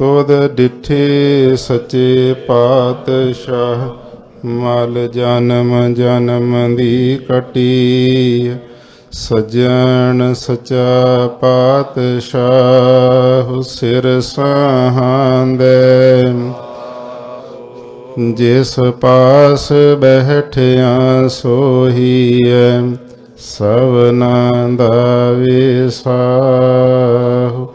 ਤੋਦ ਡਿਠੇ ਸੱਚੇ ਪਾਤਸ਼ਾਹ, ਮਲ ਜਨਮ ਜਨਮ ਦੀ ਕਟੀ। ਸਜਣ ਸਚਾ ਪਾਤਸ਼ਾਹ, ਸਿਰ ਸਾਹਾਂਦੇ। ਜਿਸ ਪਾਸ ਬੈਠਿਆ ਸੋਹੀਐ ਸਵਨਾ ਦਾ ਵਿਸਾਹੁ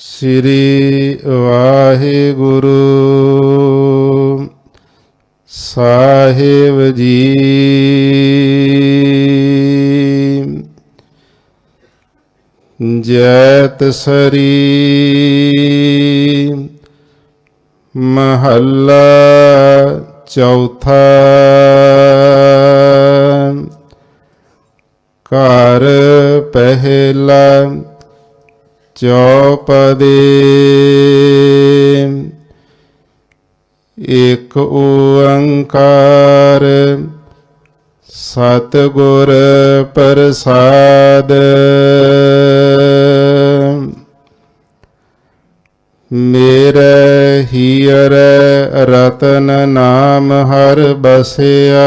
ਸ੍ਰੀ ਵਾਹਿਗੁਰੂ। ਸਾਹਿਬ ਜੀ। ਜੈਤ ਸਰੀ ਮਹੱਲਾ ਚੌਥਾ। ਘਰ ਪਹਿਲਾ ਚੌਪਦੇ ਇਕ ਓੰਕਾਰ ਸਤਿਗੁਰ ਪ੍ਰਸਾਦ। ਮੇਰੇ ਹੀਰ ਰਤਨ ਨਾਮ ਹਰ ਬਸਿਆ।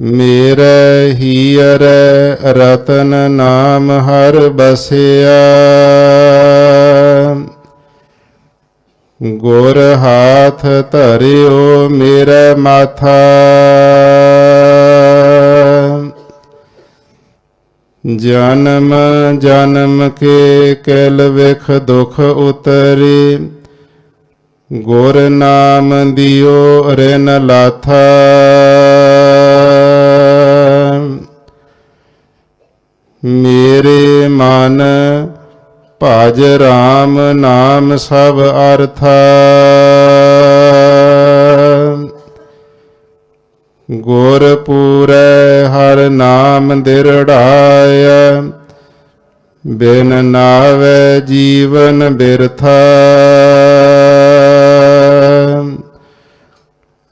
ਮੇਰੇ ਹੀਰ ਰਤਨ ਨਾਮ ਹਰ ਬਸਿਆ। ਗੁਰ ਹਾਥ ਧਰਿਓ ਮੇਰੇ ਮਾਥਾ। ਜਨਮ ਜਨਮ ਕੇ ਕੇਲ ਵਿਖ ਦੁਖ ਉਤਰੇ। ਗੁਰ ਨਾਮ ਦਿਓ, ਰਿਨ ਲਾਥਾ। ਮੇਰੇ ਮਨ ਭਜ ਰਾਮ ਨਾਮ ਸਭ ਅਰਥਾ। ਗੁਰ ਪੂਰੈ ਹਰ ਨਾਮ ਦਿਰੜਾਇਆ ਬਿਨ ਨਾਵੇ ਜੀਵਨ ਬਿਰਥਾ।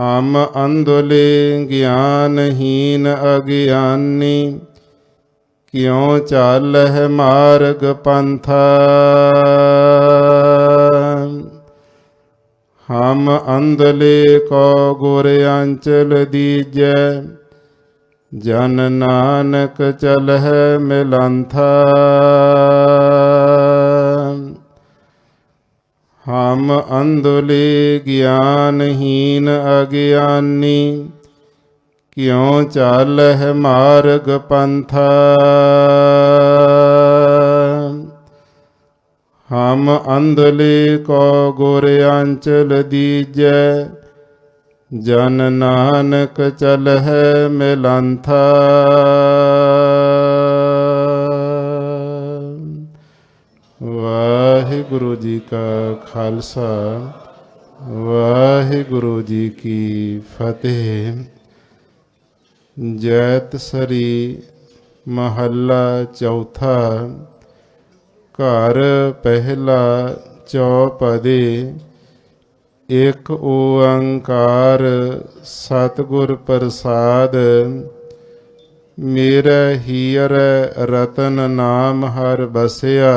ਹਮ ਅੰਧਲੇ ਗਿਆਨਹੀਨ ਅਗਿਆਨੀ, ਕਿਉ ਚਾਲਹਿ ਮਾਰਗ ਪੰਥਾ? ਹਮ ਅੰਧਲੇ ਕੋ ਗੁਰ ਅੰਚਲ ਦੀਜੈ, ਜਨ ਨਾਨਕ ਚਲਹਿ ਮਿਲੰਥਾ। ਹਮ ਅੰਧੁਲੇ ਗਿਆਨਹੀਨ ਅਗਿਆਨੀ, ਕਿਉ ਚਾਲਹਿ ਮਾਰਗ ਪੰਥ? ਹਮ ਅੰਧਲੇ ਕੋ ਗੁਰ ਅੰਚਲ ਦੀਜੈ, ਜਨ ਨਾਨਕ ਚਲਹਿ ਮਿਲੰਥਾ। ਵਾਹਿਗੁਰੂ ਜੀ ਕਾ ਖਾਲਸਾ, ਵਾਹਿਗੁਰੂ ਜੀ ਕੀ ਫਤਿਹ। ਜੈਤ ਸਰੀ ਮਹੱਲਾ ਚੌਥਾ, ਘਰ ਪਹਿਲਾ ਚੌਪਦੇ, ਇਕ ਓੰਕਾਰ ਸਤਿਗੁਰ ਪ੍ਰਸਾਦ, ਮੇਰਾ ਹੀਰ ਰਤਨ ਨਾਮ ਹਰ ਬਸਿਆ।